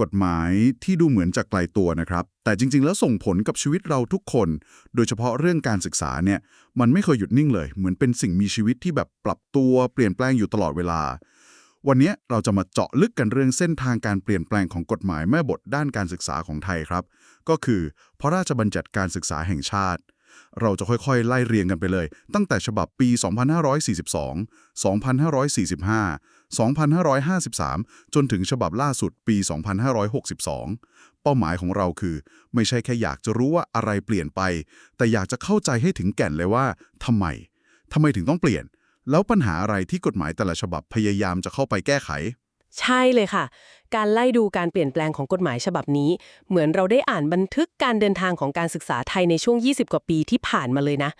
กฎหมายที่ดูเหมือนจะไกลตัวนะครับ แต่จริง ๆ แล้วส่งผลกับชีวิตเราทุกคน โดยเฉพาะเรื่องการศึกษาเนี่ย มันไม่เคยหยุดนิ่งเลย เหมือนเป็นสิ่งมีชีวิตที่แบบปรับตัวเปลี่ยนแปลงอยู่ตลอดเวลา วันนี้เราจะมาเจาะลึกกันเรื่องเส้นทางการเปลี่ยนแปลงของกฎหมายแม่บทด้านการศึกษาของไทยครับ ก็คือพระราชบัญญัติการศึกษาแห่งชาติ เราจะค่อยๆ ไล่เรียงกันไปเลย ตั้งแต่ฉบับปี 2542 2545 2553 จนถึงฉบับล่าสุดปี 2562 เป้าหมายของเราคือ ไม่ใช่แค่อยากจะรู้ว่าอะไรเปลี่ยนไป แต่อยากจะเข้าใจให้ถึงแก่นเลยว่าทำไมทำไมถึงต้องเปลี่ยน แล้วปัญหาอะไรที่กฎหมายแต่ละฉบับพยายามจะเข้าไปแก้ไข ใช่เลยค่ะ การไล่ดูการเปลี่ยนแปลงของกฎหมายฉบับนี้ เหมือนเราได้อ่านบันทึกการเดินทางของการศึกษาไทยในช่วง 20 กว่าปีที่ผ่านมาเลยนะ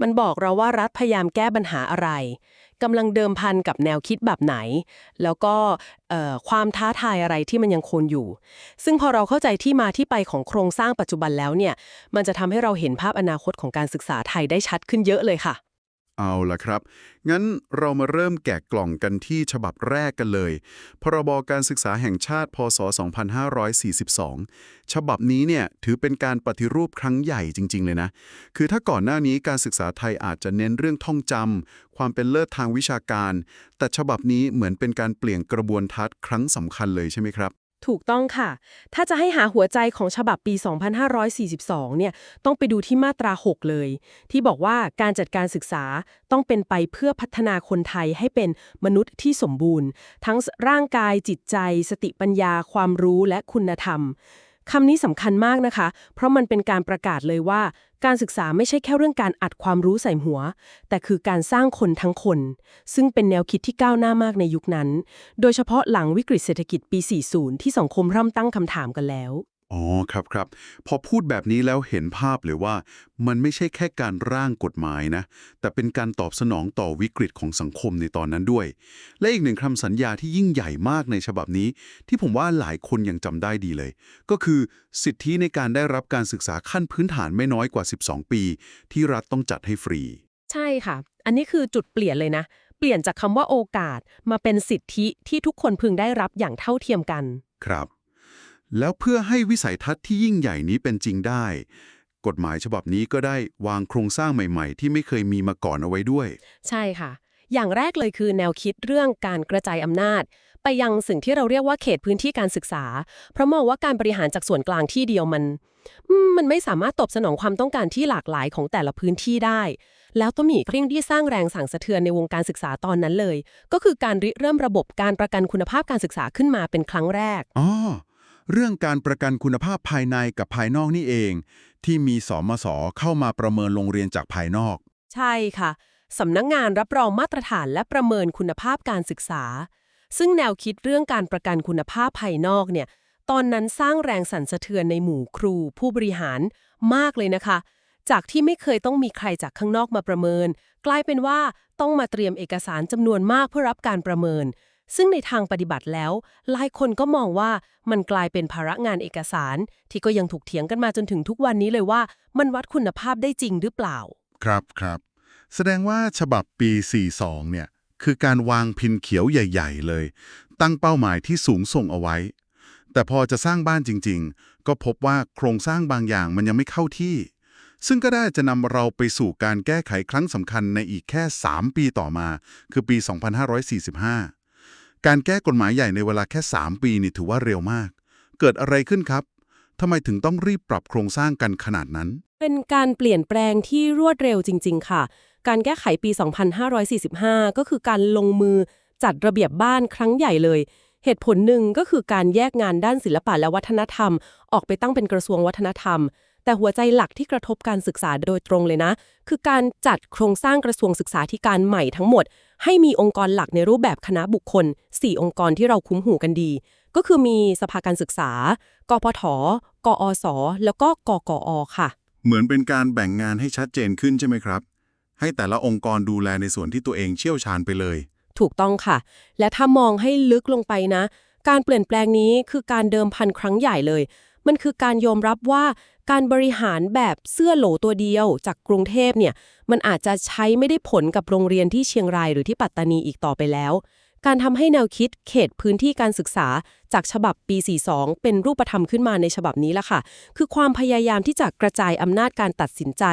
มันบอกเราว่ารัฐพยายามแก้ปัญหาอะไรกำลังเดิมพันกับแนวคิดแบบไหน แล้วก็ความท้าทายอะไรที่มันยังคงอยู่ ซึ่งพอเราเข้าใจที่มาที่ไปของโครงสร้างปัจจุบันแล้วเนี่ย มันจะทำให้เราเห็นภาพอนาคตของการศึกษาไทยได้ชัดขึ้นเยอะเลยค่ะ เอาละครับ งั้นเรามาเริ่มแกะกล่องกันที่ฉบับแรกกันเลย พรบการศึกษาแห่งชาติ พศ 2542 ฉบับนี้เนี่ยถือเป็นการปฏิรูปครั้งใหญ่จริง ๆ เลยนะ คือถ้าก่อนหน้านี้การศึกษาไทยอาจจะเน้นเรื่องท่องจำ ความเป็นเลิศทางวิชาการ แต่ฉบับนี้เหมือนเป็นการเปลี่ยนกระบวนทัศน์ครั้งสำคัญเลยใช่ไหมครับ ถูกต้องค่ะ ถ้าจะให้หาหัวใจของฉบับปี 2542 เนี่ย ต้องไปดูที่มาตรา 6 เลย ที่บอกว่าการจัดการศึกษาต้องเป็นไปเพื่อพัฒนาคนไทยให้เป็นมนุษย์ที่สมบูรณ์ ทั้งร่างกายจิตใจ สติปัญญา ความรู้และคุณธรรม คำนี้สำคัญมากนะคะ เพราะมันเป็นการประกาศเลยว่า การศึกษาไม่ใช่แค่เรื่องการอัดความรู้ใส่หัว แต่คือการสร้างคนทั้งคน ซึ่งเป็นแนวคิดที่ก้าวหน้ามากในยุคนั้น โดยเฉพาะหลังวิกฤตเศรษฐกิจปี 40 ที่สังคมเริ่มตั้งคำถามกันแล้ว อ๋อครับครับพอพูดแบบนี้แล้วเห็นภาพเลยว่า มันไม่ใช่แค่การร่างกฎหมายนะ แต่เป็นการตอบสนองต่อวิกฤตของสังคมในตอนนั้นด้วย และอีกหนึ่งคำสัญญาที่ยิ่งใหญ่มากในฉบับนี้ ที่ผมว่าหลายคนยังจำได้ดีเลย ก็คือสิทธิในการได้รับการศึกษาขั้นพื้นฐานไม่น้อยกว่า 12 ปี ที่รัฐต้องจัดให้ฟรี ใช่ค่ะ อันนี้คือจุดเปลี่ยนเลยนะ เปลี่ยนจากคำว่าโอกาสมาเป็นสิทธิที่ทุกคนพึงได้รับอย่างเท่าเทียมกัน ครับ แล้วเพื่อให้วิสัยทัศน์ที่ยิ่งใหญ่นี้เป็นจริงได้ กฎหมายฉบับนี้ก็ได้วางโครงสร้างใหม่ ๆ ที่ไม่เคยมีมาก่อนเอาไว้ด้วย ใช่ค่ะ อย่างแรกเลยคือแนวคิดเรื่องการกระจายอำนาจ ไปยังสิ่งที่เราเรียกว่าเขตพื้นที่การศึกษา เพราะมองว่าการบริหารจากส่วนกลางที่เดียวมันอืมมันไม่สามารถตอบสนองความต้องการที่หลากหลายของแต่ละพื้นที่ได้ แล้วต้องมีอีกเรื่องที่สร้างแรงสั่งสะเทือนในวงการศึกษาตอนนั้นเลย ก็คือการริเริ่มระบบการประกันคุณภาพการศึกษาขึ้นมาเป็นครั้งแรกอ๋อ เรื่องการประกันคุณภาพภายในกับภายนอกนี่เอง ที่มีสมสเข้ามาประเมินโรงเรียนจากภายนอก ใช่ค่ะสำนักงงานรับรองมาตรฐานและประเมินคุณภาพการศึกษา ซึ่งแนวคิดเรื่องการประกันคุณภาพภายนอกเนี่ยตอนนั้นสร้างแรงสั่นสะเทือนในหมู่ครู ผู้บริหารมากเลยนะคะ จากที่ไม่เคยต้องมีใครจากข้างนอกมาประเมิน กลายเป็นว่าต้องมาเตรียมเอกสารจำนวนมากเพื่อรับการประเมิน ซึ่งในทางปฏิบัติแล้ว หลายคนก็มองว่ามันกลายเป็นภาระงานเอกสาร ที่ก็ยังถูกเถียงกันมาจนถึงทุกวันนี้เลยว่า มันวัดคุณภาพได้จริงหรือเปล่า ครับครับ แสดงว่าฉบับปี 42 เนี่ย คือการวางพินเขียวใหญ่ ๆ เลย ตั้งเป้าหมายที่สูงส่งเอาไว้ แต่พอจะสร้างบ้านจริง ๆ ก็พบว่าโครงสร้างบางอย่างมันยังไม่เข้าที่ ซึ่งก็ได้จะนำเราไปสู่การแก้ไขครั้งสำคัญในอีกแค่ 3 ปีต่อมา คือปี 2545 การแก้กฎหมายใหญ่ในเวลาแค่ 3 ปีนี่ถือว่าเร็วมาก เกิดอะไรขึ้นครับทำไมถึงต้องรีบปรับโครงสร้างกันขนาดนั้น เป็นการเปลี่ยนแปลงที่รวดเร็วจริง ๆ ค่ะ การแก้ไขปี 2545 ก็คือการลงมือจัดระเบียบบ้านครั้งใหญ่เลย เหตุผลหนึ่งก็คือการแยกงานด้านศิลปะและวัฒนธรรม ออกไปตั้งเป็นกระทรวงวัฒนธรรม แต่หัวใจหลักที่กระทบการศึกษาโดยตรงเลยนะ คือการจัดโครงสร้างกระทรวงศึกษาธิการใหม่ทั้งหมด ให้มีองค์กรหลักในรูปแบบคณะบุคคล 4 องค์กรที่เราคุ้มหูกันดี ก็คือมีสภาการศึกษา กพทกอสแล้วก็กกอค่ะ เหมือนเป็นการแบ่งงานให้ชัดเจนขึ้นใช่ไหมครับ ให้แต่ละองค์กรดูแลในส่วนที่ตัวเองเชี่ยวชาญไปเลย ถูกต้องค่ะ และถ้ามองให้ลึกลงไปนะ การเปลี่ยนแปลงนี้คือการเดิมพันครั้งใหญ่เลย มันคือการยอมรับว่า การบริหารแบบเสื้อโหลตัวเดียวจากกรุงเทพเนี่ยมันอาจจะใช้ไม่ได้ผลกับโรงเรียนที่เชียงรายหรือที่ปัตตานีอีกต่อไปแล้ว การทำให้แนวคิดเขตพื้นที่การศึกษาจากฉบับปี 42 เป็นรูปธรรมขึ้นมาในฉบับนี้ละค่ะ คือความพยายามที่จะกระจายอำนาจการตัดสินใจ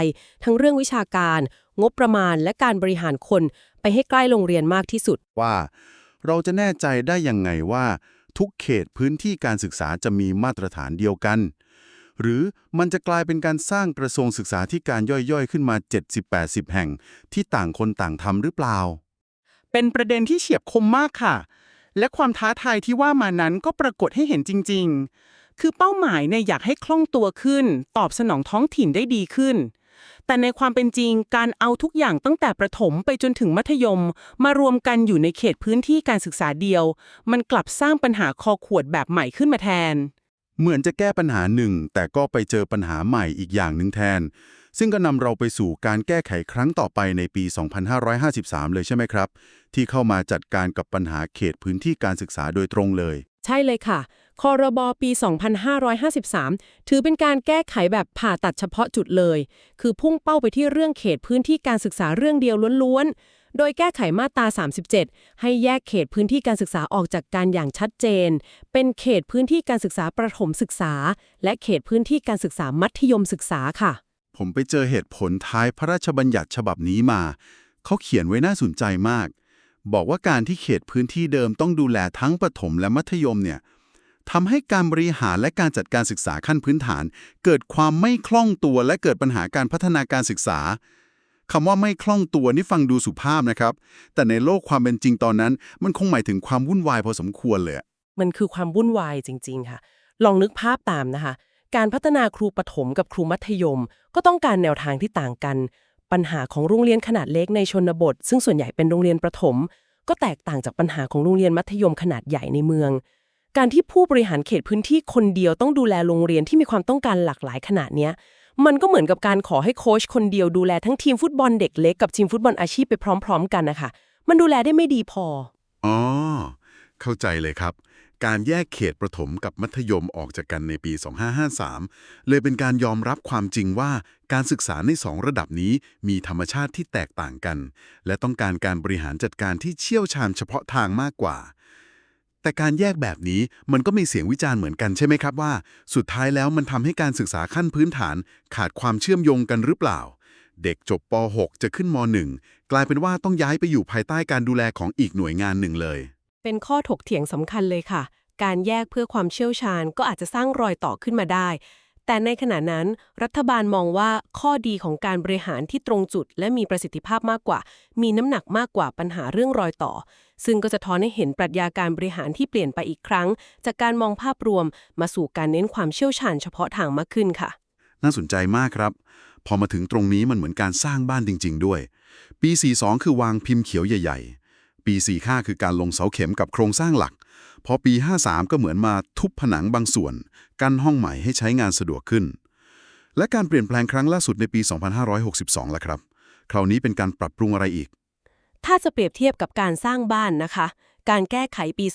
ทั้งเรื่องวิชาการ งบประมาณ และการบริหารคน ไปให้ใกล้โรงเรียนมากที่สุดว่า เราจะแน่ใจได้ยังไงว่า ทุกเขตพื้นที่การศึกษาจะมีมาตรฐานเดียวกัน หรือมันจะกลายเป็นการสร้างกระทรวงศึกษาที่การย่อยๆ ขึ้นมา 70-80 แห่ง ที่ต่างคนต่างทำหรือเปล่า เป็นประเด็นที่เฉียบคมมากค่ะ และความท้าทายที่ว่ามานั้นก็ปรากฏให้เห็นจริง ๆ คือเป้าหมายเนี่ยอยากให้คล่องตัวขึ้น ตอบสนองท้องถิ่นได้ดีขึ้น แต่ในความเป็นจริงการเอาทุกอย่างตั้งแต่ประถมไปจนถึงมัธยม มารวมกันอยู่ในเขตพื้นที่การศึกษาเดียว มันกลับสร้างปัญหาคอขวดแบบใหม่ขึ้นมาแทน เหมือนจะแก้ปัญหาหนึ่ง แต่ก็ไปเจอปัญหาใหม่อีกอย่างหนึ่งแทน ซึ่งก็นำเราไปสู่การแก้ไขครั้งต่อไปในปี 2553 เลยใช่ไหมครับ ที่เข้ามาจัดการกับปัญหาเขตพื้นที่การศึกษาโดยตรงเลย ใช่เลยค่ะ คอรบปี 2553 ถือเป็นการแก้ไขแบบผ่าตัดเฉพาะจุดเลย คือพุ่งเป้าไปที่เรื่องเขตพื้นที่การศึกษาเรื่องเดียวล้วนๆ โดยแก้ไขมาตรา 37 ให้แยกเขตพื้นที่การศึกษาออกจากกันอย่างชัดเจน เป็นเขตพื้นที่การศึกษาประถมศึกษา และเขตพื้นที่การศึกษามัธยมศึกษาค่ะ ผมไปเจอเหตุผลท้ายพระราชบัญญัติฉบับนี้มา เขาเขียนไว้น่าสนใจมาก บอกว่าการที่เขตพื้นที่เดิมต้องดูแลทั้งประถมและมัธยมเนี่ยทำให้การบริหารและการจัดการศึกษาขั้นพื้นฐาน เกิดความไม่คล่องตัวและเกิดปัญหาการพัฒนาการศึกษา คำว่าไม่คล่องตัวนี่ฟังดูสุภาพนะครับ แต่ในโลกความเป็นจริงตอนนั้น มันคงหมายถึงความวุ่นวายพอสมควรเลย มันคือความวุ่นวายจริง ๆ ค่ะ ลองนึกภาพตามนะคะ การพัฒนาครูประถมกับครูมัธยม ก็ต้องการแนวทางที่ต่างกัน ปัญหาของโรงเรียนขนาดเล็กในชนบท ซึ่งส่วนใหญ่เป็นโรงเรียนประถม ก็แตกต่างจากปัญหาของโรงเรียนมัธยมขนาดใหญ่ในเมือง การที่ผู้บริหารเขตพื้นที่คนเดียวต้องดูแลโรงเรียนที่มีความต้องการหลากหลายขนาดเนี้ย มันก็เหมือนกับการขอให้โค้ชคนเดียวดูแลทั้งทีมฟุตบอลเด็กเล็กกับทีมฟุตบอลอาชีพไปพร้อม ๆ กันนะคะมันดูแลได้ไม่ดีพอ อ๋อ เข้าใจเลยครับ การแยกเขตประถมกับมัธยมออกจากกันในปี 2553 เลยเป็นการยอมรับความจริงว่าการศึกษาในสองระดับนี้มีธรรมชาติที่แตกต่างกัน และต้องการการบริหารจัดการที่เชี่ยวชาญเฉพาะทางมากกว่า แต่การแยกแบบนี้มันก็มีเสียงวิจารณ์เหมือนกันใช่ไหมครับว่า สุดท้ายแล้วมันทำให้การศึกษาขั้นพื้นฐาน ขาดความเชื่อมโยงกันหรือเปล่า เด็กจบป .6 จะขึ้นม .1 กลายเป็นว่าต้องย้ายไปอยู่ภายใต้การดูแลของอีกหน่วยงานหนึ่งเลย เป็นข้อถกเถียงสำคัญเลยค่ะ การแยกเพื่อความเชี่ยวชาญก็อาจจะสร้างรอยต่อขึ้นมาได้ แต่ในขณะนั้นรัฐบาลมองว่าข้อดีของการบริหารที่ตรงจุด และมีประสิทธิภาพมากกว่า มีน้ำหนักมากกว่าปัญหาเรื่องรอยต่อ ซึ่งก็จะท้อนให้เห็นปรัชญาการบริหารที่เปลี่ยนไปอีกครั้ง จากการมองภาพรวม มาสู่การเน้นความเชี่ยวชาญเฉพาะทางมากขึ้นค่ะ น่าสนใจมากครับ พอมาถึงตรงนี้มันเหมือนการสร้างบ้านจริง ๆ ด้วย ปี 42 คือวางพิมพ์เขียวใหญ่ ๆ ปี 45 คือการลงเสาเข็มกับโครงสร้างหลัก พอปี 53 ก็เหมือนมาทุบผนังบางส่วน กั้นห้องใหม่ให้ใช้งานสะดวกขึ้น และการเปลี่ยนแปลงครั้งล่าสุดในปี 2562แล้วครับ คราวนี้เป็นการปรับปรุงอะไรอีก ถ้าจะเปรียบเทียบกับการสร้างบ้านนะคะ การแก้ไขปี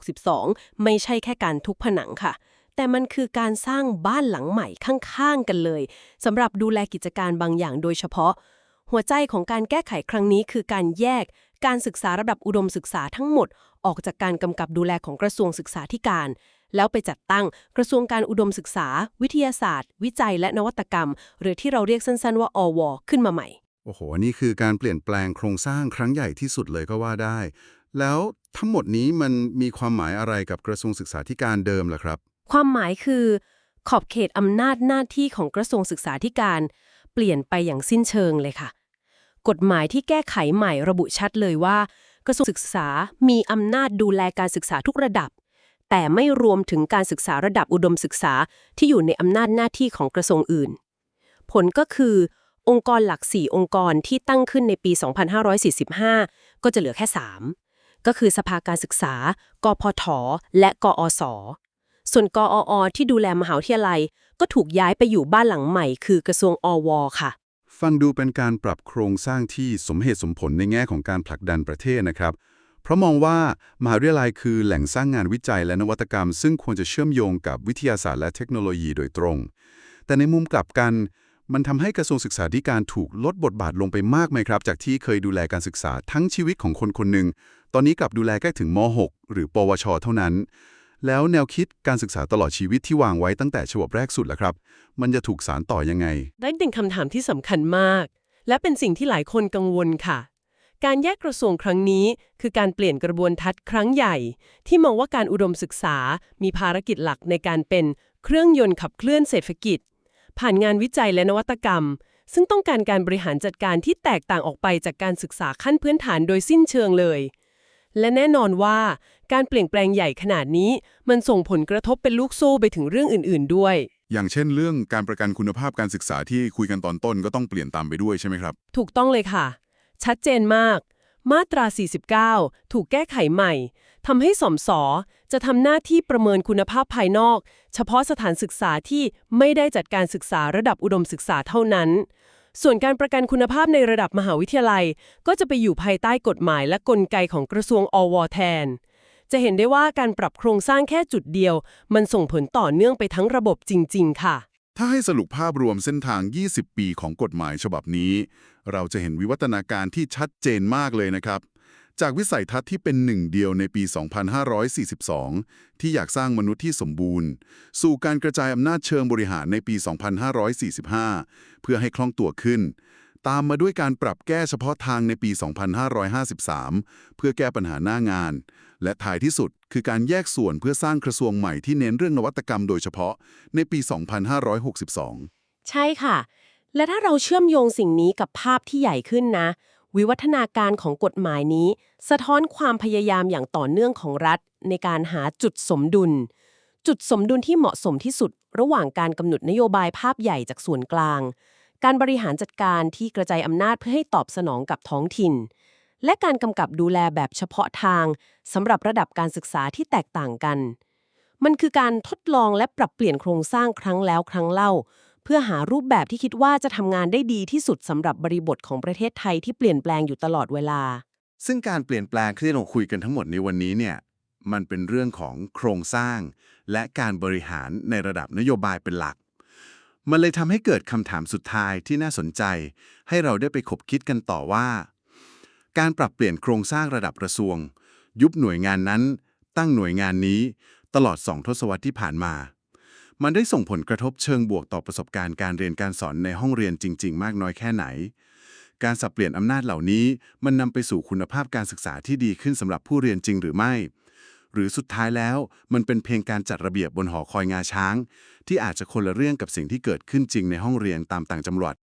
2562 ไม่ใช่แค่การทุบผนังค่ะแต่มันคือการสร้างบ้านหลังใหม่ข้างๆกันเลยสำหรับดูแลกิจการบางอย่างโดยเฉพาะ หัวใจของการแก้ไขครั้งนี้คือการแยก การศึกษาระดับอุดมศึกษาทั้งหมด ออกจากการกำกับดูแลของกระทรวงศึกษาธิการ แล้วไปจัดตั้งกระทรวงการอุดมศึกษา วิทยาศาสตร์ วิจัยและนวัตกรรม หรือที่เราเรียกสั้นๆว่า อว ขึ้นมาใหม่ โอ้โห นี่คือการเปลี่ยนแปลงโครงสร้างครั้งใหญ่ที่สุดเลยก็ว่าได้ แล้วทั้งหมดนี้มันมีความหมายอะไรกับกระทรวงศึกษาธิการเดิมล่ะครับ ความหมายคือ ขอบเขตอำนาจหน้าที่ของกระทรวงศึกษาธิการ เปลี่ยนไปอย่างสิ้นเชิงเลยค่ะ กฎหมายที่แก้ไขใหม่ระบุชัดเลยว่า ระทรวงศึกษามีอำนาจดูแลการศึกษาทุกระดับ แต่ไม่รวมถึงการศึกษาระดับอุดมศึกษาที่อยู่ในอำนาจหน้าที่ของกระทรวงอื่น ผลก็คือ องค์กรหลัก 4 องค์กรที่ตั้งขึ้นในปี 2545 ก็จะเหลือแค่ 3 ก็คือสภาการศึกษา กพท และกอสส่วนกออที่ดูแลมหาวิทยาลัย ก็ถูกย้ายไปอยู่บ้านหลังใหม่ คือกระทรวงอวค่ะ ฟังดูเป็นการปรับโครงสร้างที่สมเหตุสมผลในแง่ของการผลักดันประเทศนะครับ เพราะมองว่ามหาวิทยาลัยคือแหล่งสร้างงานวิจัยและนวัตกรรม ซึ่งควรจะเชื่อมโยงกับวิทยาศาสตร์และเทคโนโลยีโดยตรง แต่ในมุมกลับกัน มันทำให้กระทรวงศึกษาธิการถูกลดบทบาทลงไปมากไหมครับ จากที่เคยดูแลการศึกษาทั้งชีวิตของคนคนหนึ่งตอนนี้กลับดูแลแค่ถึงม .6 หรือ ปวช เท่านั้น แล้วแนวคิดการศึกษาตลอดชีวิตที่วางไว้ตั้งแต่ฉบับแรกสุดล่ะครับ มันจะถูกสารต่อยังไง ได้เป็นคำถามที่สำคัญมาก และเป็นสิ่งที่หลายคนกังวลค่ะ การแยกกระทรวงครั้งนี้ คือการเปลี่ยนกระบวนทัศน์ครั้งใหญ่ ที่มองว่าการอุดมศึกษา มีภารกิจหลักในการเป็นเครื่องยนต์ขับเคลื่อนเศรษฐกิจ ผ่านงานวิจัยและนวัตกรรม ซึ่งต้องการการบริหารจัดการที่แตกต่างออกไปจากการศึกษาขั้นพื้นฐานโดยสิ้นเชิงเลย และแน่นอนว่าการเปลี่ยนแปลงใหญ่ขนาดนี้ มันส่งผลกระทบเป็นลูกโซ่ไปถึงเรื่องอื่น ๆ ด้วย อย่างเช่นเรื่องการประกันคุณภาพการศึกษาที่คุยกันตอนต้นก็ต้องเปลี่ยนตามไปด้วยใช่ไหมครับ ถูกต้องเลยค่ะ ชัดเจนมาก มาตรา 49 ถูกแก้ไขใหม่ทำให้สมสจะทำหน้าที่ประเมินคุณภาพภายนอก เฉพาะสถานศึกษาที่ไม่ได้จัดการศึกษาระดับอุดมศึกษาเท่านั้น ส่วนการประกันคุณภาพในระดับมหาวิทยาลัย ก็จะไปอยู่ภายใต้กฎหมายและกลไกของกระทรวงอวแทน จะเห็นได้ว่าการปรับโครงสร้างแค่จุดเดียว มันส่งผลต่อเนื่องไปทั้งระบบจริง ๆ ค่ะ ถ้าให้สรุปภาพรวมเส้นทาง 20 ปีของกฎหมายฉบับนี้ เราจะเห็นวิวัฒนาการที่ชัดเจนมากเลยนะครับ จากวิสัยทัศน์ที่เป็นหนึ่งเดียวในปี 2542 ที่อยากสร้างมนุษย์ที่สมบูรณ์ สู่การกระจายอำนาจเชิงบริหารในปี 2545 เพื่อให้คล่องตัวขึ้น ตามมาด้วยการปรับแก้เฉพาะทางในปี 2553 เพื่อแก้ปัญหาหน้างาน และท้ายที่สุดคือการแยกส่วนเพื่อสร้างกระทรวงใหม่ที่เน้นเรื่องนวัตกรรมโดยเฉพาะในปี 2562 ใช่ค่ะ และถ้าเราเชื่อมโยงสิ่งนี้กับภาพที่ใหญ่ขึ้นนะ วิวัฒนาการของกฎหมายนี้ สะท้อนความพยายามอย่างต่อเนื่องของรัฐ ในการหาจุดสมดุล จุดสมดุลที่เหมาะสมที่สุด ระหว่างการกำหนดนโยบายภาพใหญ่จากส่วนกลาง การบริหารจัดการที่กระจายอำนาจเพื่อให้ตอบสนองกับท้องถิ่น และการกำกับดูแลแบบเฉพาะทางสำหรับระดับการศึกษาที่แตกต่างกัน มันคือการทดลองและปรับเปลี่ยนโครงสร้างครั้งแล้วครั้งเล่า พื่อหารูปแบบที่คิดว่าจะทำงานได้ดีที่สุดสำหรับบริบทของประเทศไทยที่เปลี่ยนแปลงอยู่ตลอดเวลา ซึ่งการเปลี่ยนแปลงที่เราคุยกันทั้งหมดในวันนี้เนี่ยมันเป็นเรื่องของโครงสร้าง และการบริหารในระดับนโยบายเป็นหลัก มันเลยทำให้เกิดคำถามสุดท้ายที่น่าสนใจ ให้เราได้ไปคบคิดกันต่อว่า การปรับเปลี่ยนโครงสร้างระดับกระทรวง ยุบหน่วยงานนั้น ตั้งหน่วยงานนี้ ตลอดสองทศวรรษที่ผ่านมา มันได้ส่งผลกระทบเชิงบวกต่อประสบการณ์การเรียนการสอนในห้องเรียนจริง ๆ มากน้อยแค่ไหน การสับเปลี่ยนอำนาจเหล่านี้ มันนำไปสู่คุณภาพการศึกษาที่ดีขึ้นสำหรับผู้เรียนจริงหรือไม่ หรือสุดท้ายแล้ว มันเป็นเพียงการจัดระเบียบบนหอคอยงาช้าง ที่อาจจะคนละเรื่องกับสิ่งที่เกิดขึ้นจริงในห้องเรียนตามต่างจังหวัด